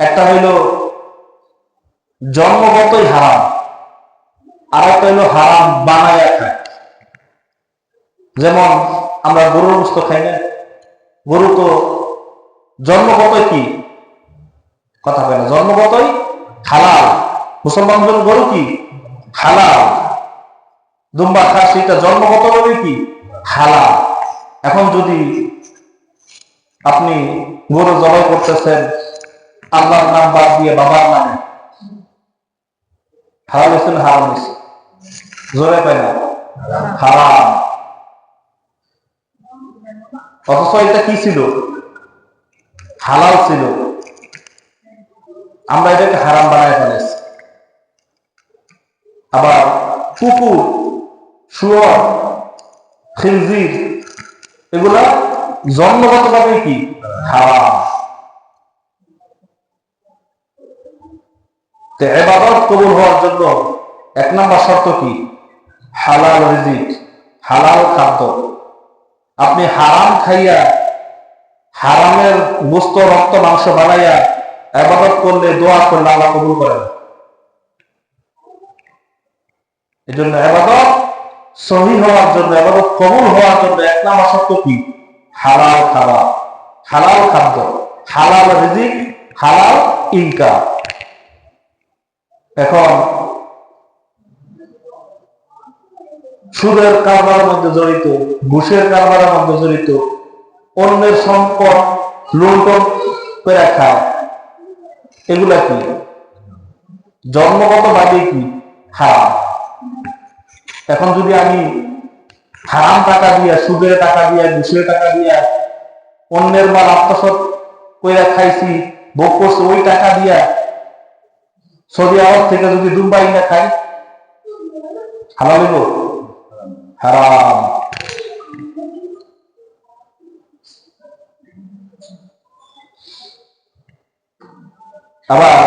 একটা হইল জন্মগতই হারাম আর একটা হইল হারাম বানায়া খায়। যেমন আমরা গরুর গোস্ত খাই না, গরু তো জন্মগতই কি? কথা কয় না, জন্মগতই হালাল। মুসলমানদের গরু কি? হালাল। দুম্বা খাসি, এটা জন্মগতভাবে কি? হালাল। এখন যদি আপনি গরু জবাই করতেছেন আল্লাহর নাম বাদ দিয়ে বাবার নামে। হারাম হয়েছে না হারাম হয়েছে? জোরে পাই না। হারাম। অথচ এটা কি ছিল? হালাল ছিল। আমরা এটাকে হারাম বানায় ফেলেছি। আবার কুকুর, শুয়র, খিলজির, এগুলা জন্মগতভাবে কি? হারাম। এবাদত কবুল হওয়ার জন্য এক নম্বর শর্ত কি? হালাল রিজিক, হালাল খাদ্য। আপনি হারাম খাইয়া, হারামের গোস্ত রক্ত, মাংস বানাইয়া আবাদত করলে দোয়া করলে আল্লাহ কবুল করে না এই জন্য আবাদত সহি হওয়ার জন্য আবাদত কবুল হওয়ার জন্য এক নাম্বার শর্ত কি? হালাল খাওয়া হালাল খাদ্য, হালাল রিজিক, হালাল ইনকাম। এখন সুদের কারবার মধ্যে জড়িত, ঘুষের কারবারের মধ্যে জড়িত, অন্যের সম্পদ লুণ্ঠন করে খায়। এগুলা কি? জন্মগত ভাবে কি? হারাম। এখন যদি আমি হারাম টাকা দিয়া, সুদের টাকা দিয়া, ঘুষের টাকা দিয়া, অন্যের মাল আত্মসৎ করে খাইছি, ভোগ করছি, ওই টাকা দিয়া সৌদি আরব থেকে যদি দুবাই না খাই হারাম হইব? হারাম। আবার